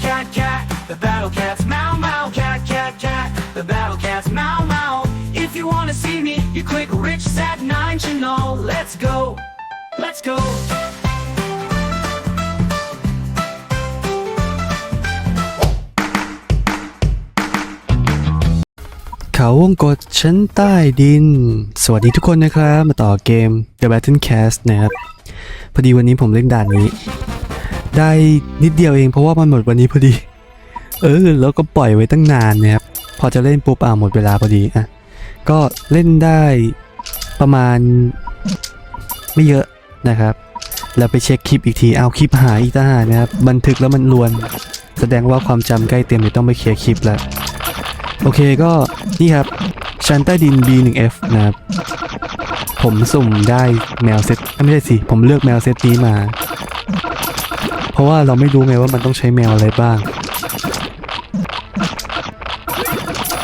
cat, cat, cat. The battle cat's meow, meow, cat, cat, cat. The battle cat's meow, meow. If you wanna see me, you click Rich Sat 9 channel. Let's go. Let's go. เขาวงกดชั้นใต้ดิน สวัสดีทุกคนนะครับ มาต่อเกม The Battle Cast นะครับ พอดีวันนี้ผมเล่นด่านนี้ ได้นิดเดียวเองเพราะว่ามันหมดวันนี้พอดี เออ แล้วก็ปล่อยไว้ตั้งนานนะครับพอจะเล่นปุ๊บอ่าหมดเวลาพอดีอะก็เล่นได้ประมาณไม่เยอะนะครับแล้วไปเช็คคลิปอีกทีเอาคลิปหายอีกต่างหากนะครับบันทึกแล้วมันลวน แสดงว่าความจำใกล้เต็มเดี๋ยต้องไปเคลียร์คลิปแล้วโอเคก็นี่ครับชั้นใต้ดิน B1F นะครับผมสุ่มได้แมวเซตไม่ใช่สิ ผมเลือกแมวเซตนี้มา เพราะว่าเราไม่รู้ไงว่ามันต้องใช้แมวอะไรบ้าง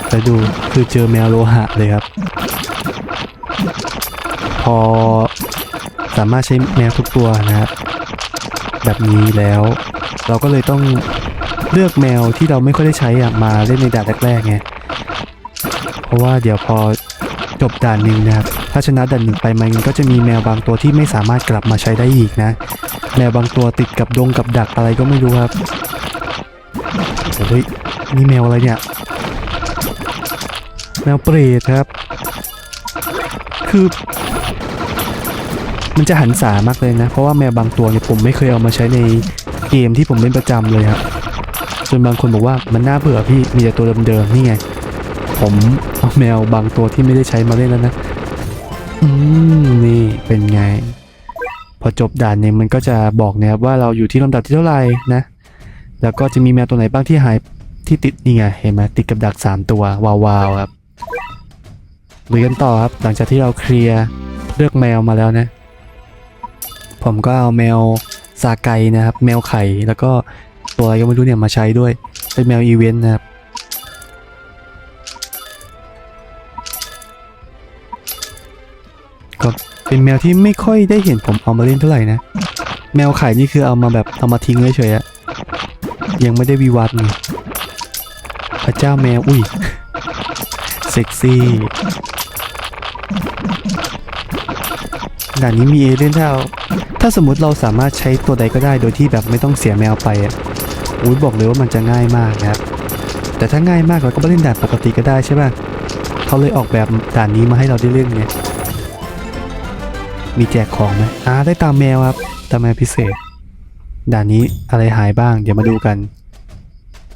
แต่ดูคือเจอแมวโลหะเลยครับ พอสามารถใช้แมวทุกตัวนะครับแบบนี้แล้ว เราก็เลยต้องเลือกแมวที่เราไม่ค่อยได้ใช้อะมาเล่นในด่านแรกๆไงเพราะว่าเดี๋ยวพอ จบด่านหนึ่งนะครับ ถ้าชนะด่านหนึ่งไปมันก็จะมีแมวบางตัวที่ไม่สามารถกลับมาใช้ได้อีกนะ แมวบางตัวติดกับดงกับดักอะไรก็ไม่รู้ครับเฮ้ยนี่แมวอะไรเนี่ย แมวเปรตครับ คือ มันจะหันษามากเลยนะ เพราะว่าแมวบางตัวเนี่ยผมไม่เคยเอามาใช้ในเกมที่ผมเล่นประจำเลยครับจนบางคนบอกว่ามันน่าเบื่อพี่มีแต่ตัวเดิมๆนี่ไง ผมเอาแมวบางตัวที่ไม่ได้ใช้มาเล่นแล้วนะ อืม นี่เป็นไง พอจบด่านเนี่ยมันก็จะบอกนะครับว่าเราอยู่ที่ลำดับที่เท่าไหร่นะ แล้วก็จะมีแมวตัวไหนบ้างที่หายที่ติดนี่ไงเห็นไหมติดกับดักสามตัววาวๆครับลุยกันต่อครับ หลังจากที่เราเคลียร์เลือกแมวมาแล้วนะ ผมก็เอาแมวซาไกนะครับ แมวไข่แล้วก็ตัวอะไรก็ไม่รู้เนี่ยมาใช้ด้วย เป็นแมวอีเวนต์นะครับ เป็นแมวที่ไม่ค่อยได้เห็นผมเอามาเล่นเท่าไหร่นะ แมวไข่นี่คือเอามาแบบเอามาทิ้งเฉยๆอะยังไม่ได้วิวัฒน์ไงพระเจ้าแมว อุ้ย เซ็กซี่ด่านนี้มีเอเลี่ยนถ้าเอาถ้าสมมติเราสามารถใช้ตัวใดก็ได้โดยที่แบบไม่ต้องเสียแมวไปอะอุ้ยบอกเลยว่ามันจะง่ายมากนะครับ แต่ถ้าง่ายมากเราก็มาเล่นด่านปกติก็ได้ใช่ป่ะเขาเลยออกแบบด่านนี้มาให้เราได้เล่นไง มีแจกของไหมอ่าได้ตามแมวครับ ตามแมวพิเศษ ด่านนี้อะไรหายบ้าง เดี๋ยวมาดูกัน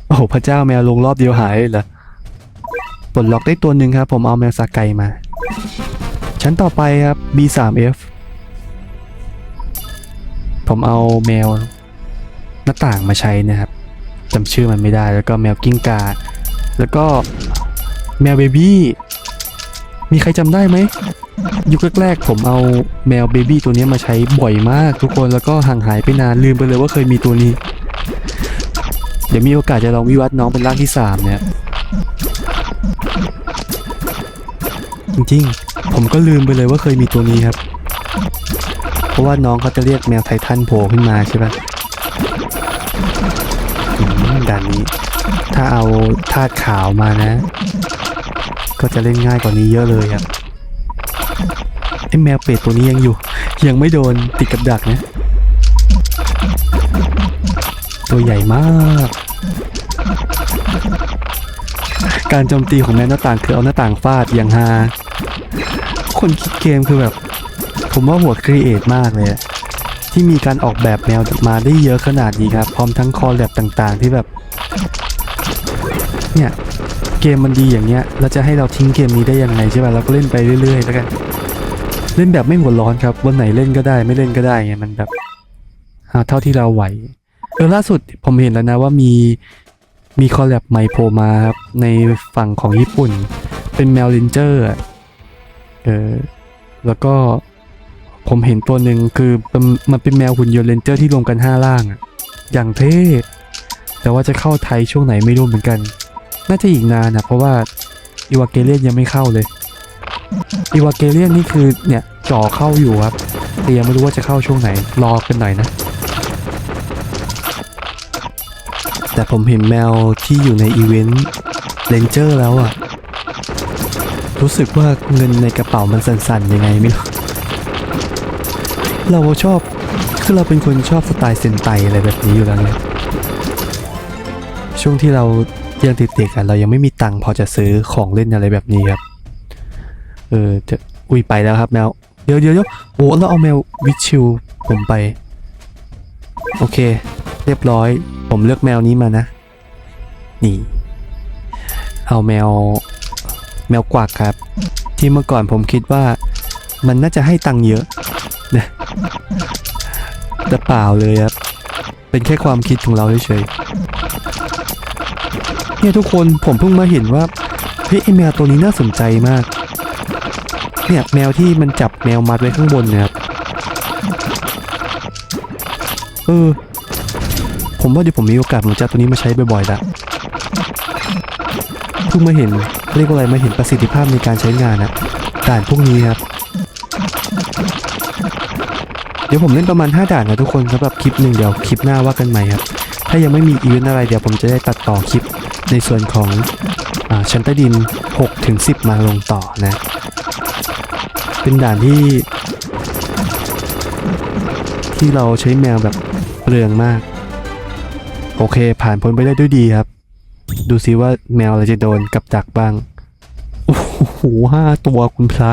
โอ้โหพระเจ้าแมวลงรอบเดียวหายเลยเหรอปลดล็อกได้ตัวหนึ่งครับ ผมเอาแมวสาไกมา ชั้นต่อไปครับ B3F ผมเอาแมวหน้าต่างมาใช้นะครับจำชื่อมันไม่ได้แล้วก็แมวกิ้งกา แล้วก็แมวเบบี้มีใครจำได้ไหม ยุคแรกๆผมเอาแมวเบบี้ตัวนี้มาใช้บ่อยมากทุกคนแล้วก็ห่างหายไปนานลืมไปเลยว่าเคยมีตัวนี้ เดี๋ยวมีโอกาสจะลองวิวัฒน์น้องเป็นร่างที่ 3 เนี่ย จริงๆ ผมก็ลืมไปเลยว่าเคยมีตัวนี้ครับ เพราะว่าน้องเขาจะเรียกแมวไททันโผล่ขึ้นมาใช่ปะอืมด่านนี้ ถ้าเอาธาตุขาวมานะ ก็จะเล่นง่ายกว่านี้เยอะเลยครับ ไอ้แมวเป็ดตัวนี้ยังอยู่ ยังไม่โดนติดกับดักนะ ตัวใหญ่มาก การโจมตีของแมวหน้าต่างคือเอาหน้าต่างฟาดอย่างฮาคนคิดเกมคือแบบ ผมว่าหัวครีเอทมากเลยที่มีการออกแบบแมวมาได้เยอะขนาดนี้ครับ พร้อมทั้งคอลแลบต่างๆ ที่แบบ เนี่ย เกมมันดีอย่างเงี้ยเราจะให้เราทิ้งเกมนี้ได้ยังไงใช่ป่ะเราก็เล่นไปเรื่อยๆ แล้วกัน เล่นแบบไม่หัวร้อนครับ วันไหนเล่นก็ได้ไม่เล่นก็ได้ไงมันแบบหาเท่าที่เราไหวเออล่าสุดผมเห็นแล้วนะว่ามีมีคอลแลบใหม่โผล่มาครับในฝั่งของญี่ปุ่น เป็นแมวลินเจอร์อะเออแล้วก็ผมเห็นตัวหนึ่งคือมันเป็นแมวหุ่นยนต์เลนเจอร์ที่รวมกันห้าล่างอะอย่างเท่แต่ว่าจะเข้าไทยช่วงไหนไม่รู้เหมือนกัน น่าจะอีกนานนะเพราะว่าอีวาเกเลียนยังไม่เข้าเลย อีวาเกเลียนนี่คือเนี่ยจ่อเข้าอยู่ครับแต่ยังไม่รู้ว่าจะเข้าช่วงไหน รอกันหน่อยนะ แต่ผมเห็นแมวที่อยู่ในอีเวนต์เลนเจอร์แล้วอะรู้สึกว่าเงินในกระเป๋ามันสั่นๆ ยังไงไม่รู้เราชอบคือเราเป็นคนชอบสไตล์เซนไตอะไรแบบนี้อยู่แล้วไงช่วงที่เรายังติดๆกันเรายังไม่มีตังค์พอจะซื้อของเล่นอะไรแบบนี้ครับ เออจะอุ้ยไปแล้วครับแมว เดี๋ยวเดี๋ยวเดี๋ยวโอ้เราเอาแมววิชิวผมไป โอเค เรียบร้อย ผมเลือกแมวนี้มานะ นี่ เอาแมว แมวกวักครับ ที่เมื่อก่อนผมคิดว่า มันน่าจะให้ตังค์เยอะนะแต่เปล่าเลยครับ เป็นแค่ความคิดของเราเฉยๆเนี่ยทุกคนผมเพิ่งมาเห็นว่าเฮ้ยไอแมวตัวนี้น่าสนใจมาก เนี่ยแมวที่มันจับแมวมัดไว้ข้างบนเนี่ยครับเออผมว่าเดี๋ยวผมมีโอกาสผมจะเอาตัวนี้มาใช้บ่อยๆละเพิ่งมาเห็นเรียกว่าอะไรมาเห็นประสิทธิภาพในการใช้งานอะด่านพวกนี้ครับ เดี๋ยวผมเล่นประมาณ 5 ด่านนะทุกคนสำหรับคลิปหนึ่งเดี๋ยวคลิปหน้าว่ากันใหม่ครับ ถ้ายังไม่มีอีเวนต์อะไรเดี๋ยวผมจะได้ตัดต่อคลิปในส่วนของอาชั้นใต้ดิน6ถึง10 มาลงต่อนะ เป็นด่านที่ ที่เราใช้แมวแบบเปลืองมาก โอเคผ่านพ้นไปได้ด้วยดีครับ ดูซิว่าแมวเราจะโดนกับดักบ้าง โอ้โหห้าตัวคุณพระ